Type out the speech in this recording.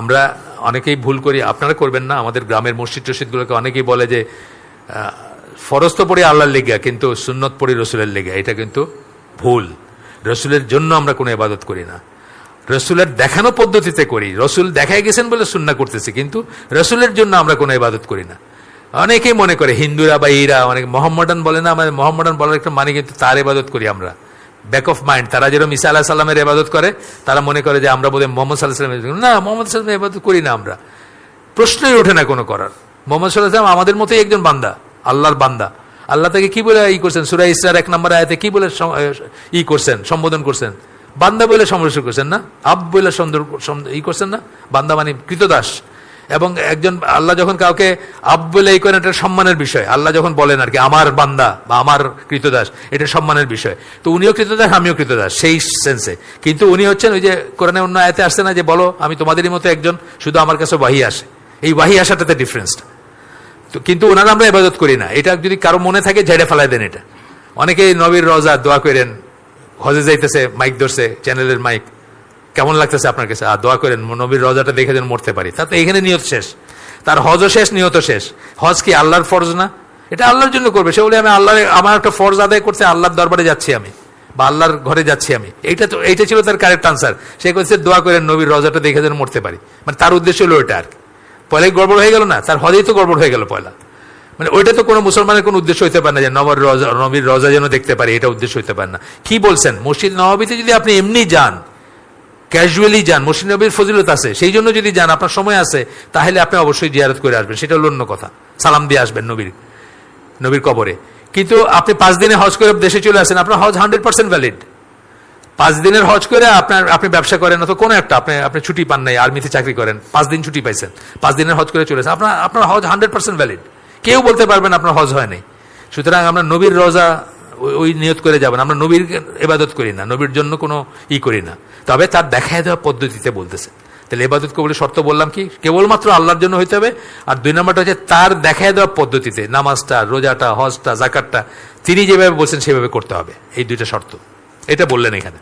আমরা অনেকেই ভুল করি, আপনারা করবেন না, আমাদের গ্রামের মসজিদ টসিদগুলোকে অনেকেই বলে যে ফরজ তো পড়ি আল্লাহর লেগা কিন্তু সুন্নত পড়ি রসুলের লেগা এটা কিন্তু ভুল। রসুলের জন্য আমরা কোনো ইবাদত করি না। রসুলের দেখানো পদ্ধতিতে করি, রসুল দেখায় গেছেন বলে সুন্না করতেছি, কিন্তু রসুলের জন্য আমরা কোনো ইবাদত করি না। অনেকেই মনে করে, হিন্দুরা বা ইরা অনেক মোহাম্মদান বলে না আমাদের মোহাম্মদান বলার একটা মানে কিন্তু তার ইবাদত করি আমরা। ব্যাক অফ মাইন্ড তারা যেরকম ইসা আল্লাহ সাল্লামের ইবাদত করে, তারা মনে করে যে আমরা বোধহয় মোহাম্মদ সাল্লাহ সাল্লামের না, মোহাম্মদ সাল্লাম ইবাদত করি না আমরা। প্রশ্নই ওঠে না কোনো করার। মোহাম্মদ সাল্লাহ সাল্লাম আমাদের মতোই একজন বান্দা, আল্লাহর বান্দা। আল্লাহ তাকে কি বলে ই করছেন? সুরাই ইসরার এক নম্বর আয়াতে কি বলে ই করছেন, সম্বোধন করছেন? বান্দা বলে সম্বোধন করছেন না? আব বলে ই করছেন না? বান্দা মানে কৃতদাস। এবং একজন, আল্লাহ যখন কাউকে আব বলে এই করেন, এটা সম্মানের বিষয়। আল্লাহ যখন বলেন আর কি, আমার বান্দা বা আমার কৃতদাস এটা সম্মানের বিষয়। তো উনিও কৃতদাস, আমিও কৃতদাস, সেই সেন্সে কিন্তু উনি হচ্ছেন ওই যে কোরআনে অন্য আয়তে আসছে না যে, বলো, আমি তোমাদেরই মতো একজন, শুধু আমার কাছে ওয়াহি আসে। এই ওয়াহি আসাটাতে ডিফারেন্সটা তো কিন্তু ওনারা আমরা ইবাদত করি না। এটা যদি কারও মনে থাকে, ঝেড়ে ফেলাই দেন এটা। অনেকেই নবীর রজা দোয়া করেন, হজে যাইতেছে, মাইক ধরছে চ্যানেলের মাইক। কেমন লাগতেছে আপনার কাছে? আর দোয়া করেন, নবীর রজাটা দেখে যেন মরতে পারি। তাতে এখানে নিয়ত শেষ। তার হজও শেষ, নিয়ত শেষ। হজ কি আল্লাহর ফরজ না? এটা আল্লাহর জন্য করবে। সে বলে, আমি আল্লাহ আমার একটা ফরজ আদায় করতে আল্লাহর দরবারে যাচ্ছি আমি বা আল্লাহর ঘরে যাচ্ছি আমি। এইটা তো, এইটা ছিল তার কারেক্ট আনসার। সে করছে দোয়া করেন, নবীর রজাটা দেখে যেন মরতে পারি। মানে তার উদ্দেশ্য হলো ওইটা আর পয়লাই গড়বড় হয়ে গেল না? তার হজেই তো গড়বড় হয়ে গেল পয়লা। মানে ওইটা তো কোনো মুসলমানের কোনো উদ্দেশ্য হইতে পারে না যে নবর রজা, নবীর রজা যেন দেখতে পারে, এটা উদ্দেশ্য হইতে পারে না। কি বলছেন? মসজিদ নবাবিতে যদি আপনি এমনি যান ক্যাজুয়ালি যান, মসজিদ নবীর ফজিলত আছে, সেই জন্য যদি যান, আপনার সময় আছে, তাহলে আপনি অবশ্যই জিয়ারত করে আসবেন, সেটা হলো অন্য কথা। সালাম দিয়ে আসবেন নবীর নবীর কবরে। কিন্তু আপনি পাঁচ দিনে হজ করে দেশে চলে আসেন, আপনার হজ হান্ড্রেড পার্সেন্ট ভ্যালিড পাঁচ দিনের হজ করে আপনার, আপনি ব্যবসা করেন, অথবা কোনো একটা, আপনি আপনি ছুটি পান নাই, আর্মিতে চাকরি করেন, পাঁচ দিন ছুটি পাইছেন, পাঁচ দিনের হজ করে চলেছেন আপনার আপনার হজ হান্ড্রেড পার্সেন্ট ভ্যালিড কেউ বলতে পারবেন আপনার হজ হয় নাই। সুতরাং আমরা নবীর রোজা ওই- নিয়ত করে যাবেন। আমরা নবীর এবাদত করি না, নবীর জন্য কোনো ই করি না। তবে তার দেখায় দেওয়া পদ্ধতিতে বলতেছে। তাহলে এবাদত কবলে শর্ত বললাম কি? কেবলমাত্র আল্লাহর জন্য হইতে হবে, আর দুই নম্বরটা হচ্ছে তার দেখায় দেওয়া পদ্ধতিতে, নামাজটা, রোজাটা, হজটা জাকাতটা তিনি যেভাবে বলছেন সেভাবে করতে হবে। এই দুইটা শর্ত। এটা বললেন এখানে।